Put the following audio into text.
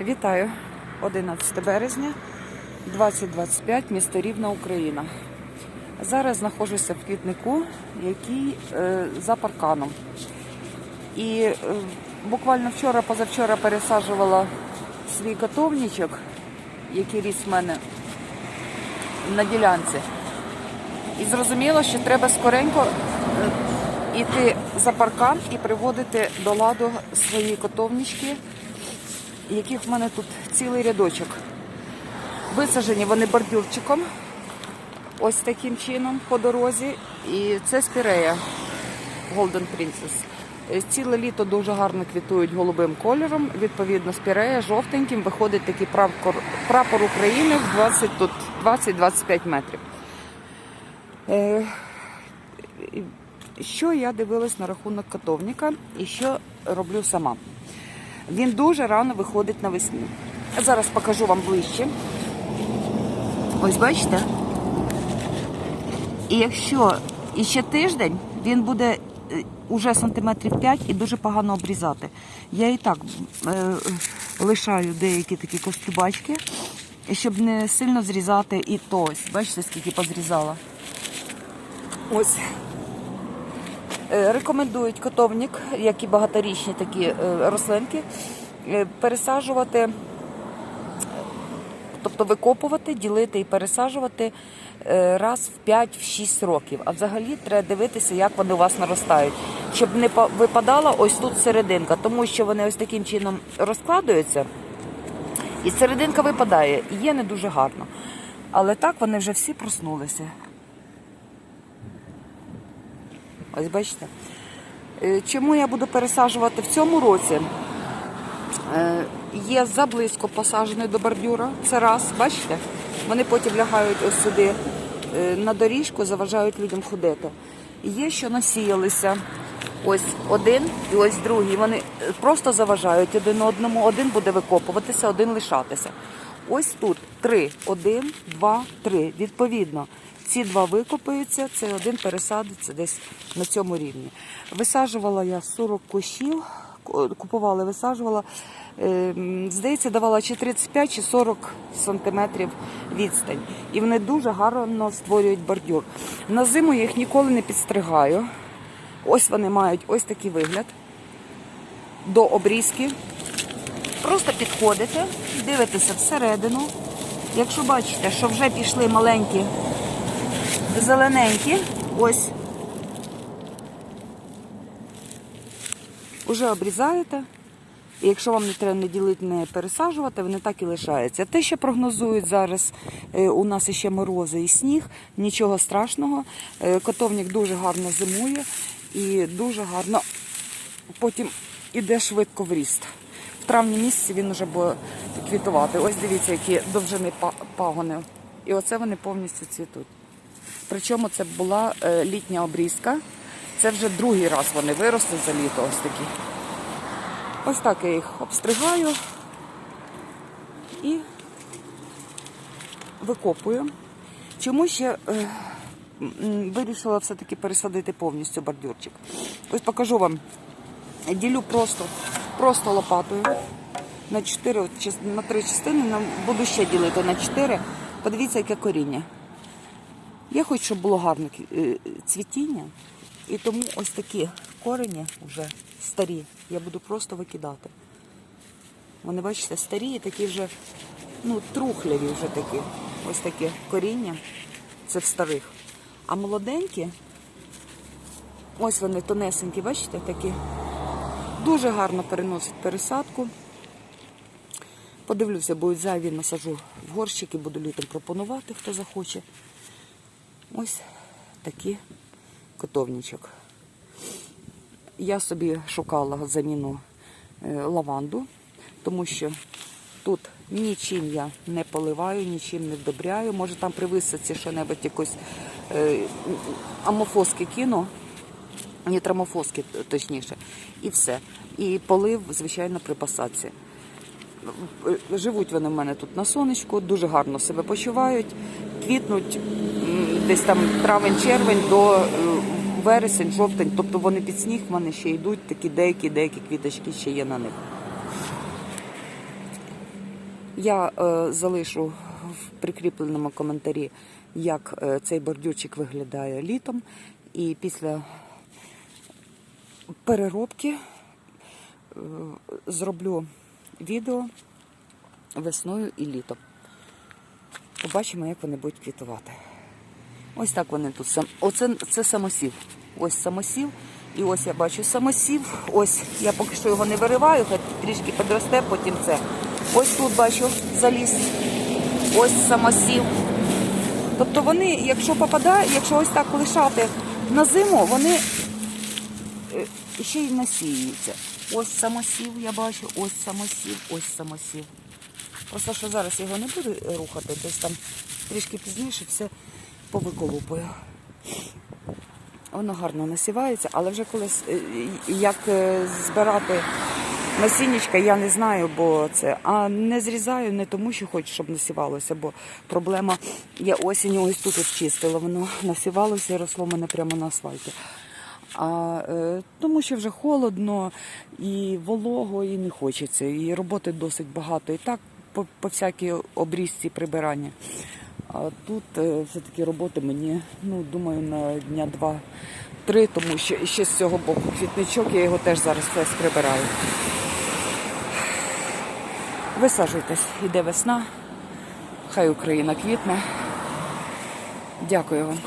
Вітаю! 11 березня 2025, місто Рівна, Україна. Зараз знаходжуся в квітнику, який е, за парканом. І е, буквально вчора, позавчора пересаджувала свій котовничок, який ріс в мене на ділянці. І зрозуміло, що треба скоренько е, йти за паркан і приводити до ладу свої котовнички, яких в мене тут цілий рядочок. Висаджені вони бордюрчиком, ось таким чином по дорозі. І це спірея Golden Princess. Е, Ціле літо дуже гарно квітують голубим кольором. Відповідно, спірея жовтеньким виходить такий прапор, прапор України в 20 тут 20-25 метрів. Е, що я дивилась на рахунок котовника і що роблю сама. Він дуже рано виходить навесні. Зараз покажу вам ближче. Ось бачите? І якщо іще тиждень, він буде е, уже сантиметрів 5 і дуже погано обрізати. Я і так е, лишаю деякі такі кострюбачки, щоб не сильно зрізати і то. Бачите, скільки позрізала. Ось. Е, Рекомендують котовник, як і багаторічні такі е, рослинки, е, пересаджувати, тобто викопувати, ділити і пересаджувати раз в 5-6 років. А взагалі треба дивитися, як вони у вас наростають, щоб не па- випадала ось тут серединка, тому що вони ось таким чином розкладуються, і серединка випадає, і є не дуже гарно. Але так вони вже всі проснулися. Ось бачите. Е, Чому я буду пересаджувати в цьому році? Е, Є заблизько посаджений до бордюра. Це раз, бачите? Вони потім лягають ось сюди е, на доріжку, заважають людям ходити. Є, що насіялися. Ось один і ось другий. Вони просто заважають один одному. Один буде викопуватися, один лишатися. Ось тут три. Один, два, три. Відповідно, ці два викопаються, цей один пересадиться десь на цьому рівні. Висаджувала я 40 кущів, купувала, висаджувала. Е, Здається, давала чи 35, чи 40 сантиметрів відстань. І вони дуже гарно створюють бордюр. На зиму я їх ніколи не підстригаю. Ось вони мають ось такий вигляд до обрізки. Просто підходите, дивитеся всередину. Якщо бачите, що вже пішли маленькі зелененькі, ось. Уже обрізаєте. І якщо вам не треба не ділити, не пересаджувати, вони так і лишаються. Те, що прогнозують зараз, е, у нас ще морози і сніг, нічого страшного. Е, Котовник дуже гарно зимує і дуже гарно потім іде швидко в ріст. В травні місяці він вже буде квітувати. Ось дивіться, які довжини пагони. І оце вони повністю цвітуть. Причому це була е, літня обрізка. Це вже другий раз вони виросли за літо. Ось такі. Ось так я їх обстригаю і викопую. Чому ще е, вирішила все-таки пересадити повністю бордюрчик? Ось покажу вам. Ділю просто, просто лопатою на 4, на 3 частини. Буду ще ділити на 4. Подивіться, яке коріння. Я хочу, щоб було гарне е, цвітіння, і тому ось такі корені вже старі. Я буду просто викидати. Вони, бачите, старі і такі вже, ну, трухляві вже такі. Ось таке коріння. Це в старих. А молоденькі, ось вони тонесенькі, бачите, такі. Дуже гарно переносить пересадку. Подивлюся, будуть зайві, насажу в горщики, буду літом пропонувати, хто захоче. Ось такий котовничок. Я собі шукала заміну е, лаванду, тому що тут нічим я не поливаю, нічим не вдобряю. Може там при висадці що-небудь якось е, амофоски кину, нітрамофоски точніше, і все. І полив, звичайно, при посадці. Живуть вони в мене тут на сонечку, дуже гарно себе почувають, квітнуть десь там травень-червень до е, вересень, жовтень. Тобто вони під сніг в мене ще йдуть, такі деякі, деякі квіточки ще є на них. Я е, залишу в прикріпленому коментарі, як е, цей бордюрчик виглядає літом. І після переробки е, зроблю відео весною і літом. Побачимо, як вони будуть квітувати. Ось так вони тут. Оце це самосів. Ось самосів. І ось я бачу самосів. Ось я поки що його не вириваю, хай трішки підросте, потім це. Ось тут бачу заліз. Ось самосів. Тобто вони, якщо попадає, якщо ось так лишати на зиму, вони е, ще й насіюються. Ось самосів, я бачу, ось самосів, ось самосів. Просто що зараз його не буду рухати, десь там трішки пізніше все повиколупую. Воно гарно насівається, але вже колись е, як е, збирати насіннячка, я не знаю, бо це. А не зрізаю не тому, що хочу, щоб насівалося, бо проблема я осінню ось тут от чистила, воно насівалося і росло в мене прямо на асфальті. А е, тому що вже холодно і волого, і не хочеться. І роботи досить багато. І так по, по всякій обрізці прибирання. А тут е, все-таки роботи мені, ну, думаю, на дня два-три, тому що ще з цього боку квітничок, я його теж зараз весь прибираю. Висаджуйтесь, іде весна, хай Україна квітне. Дякую вам.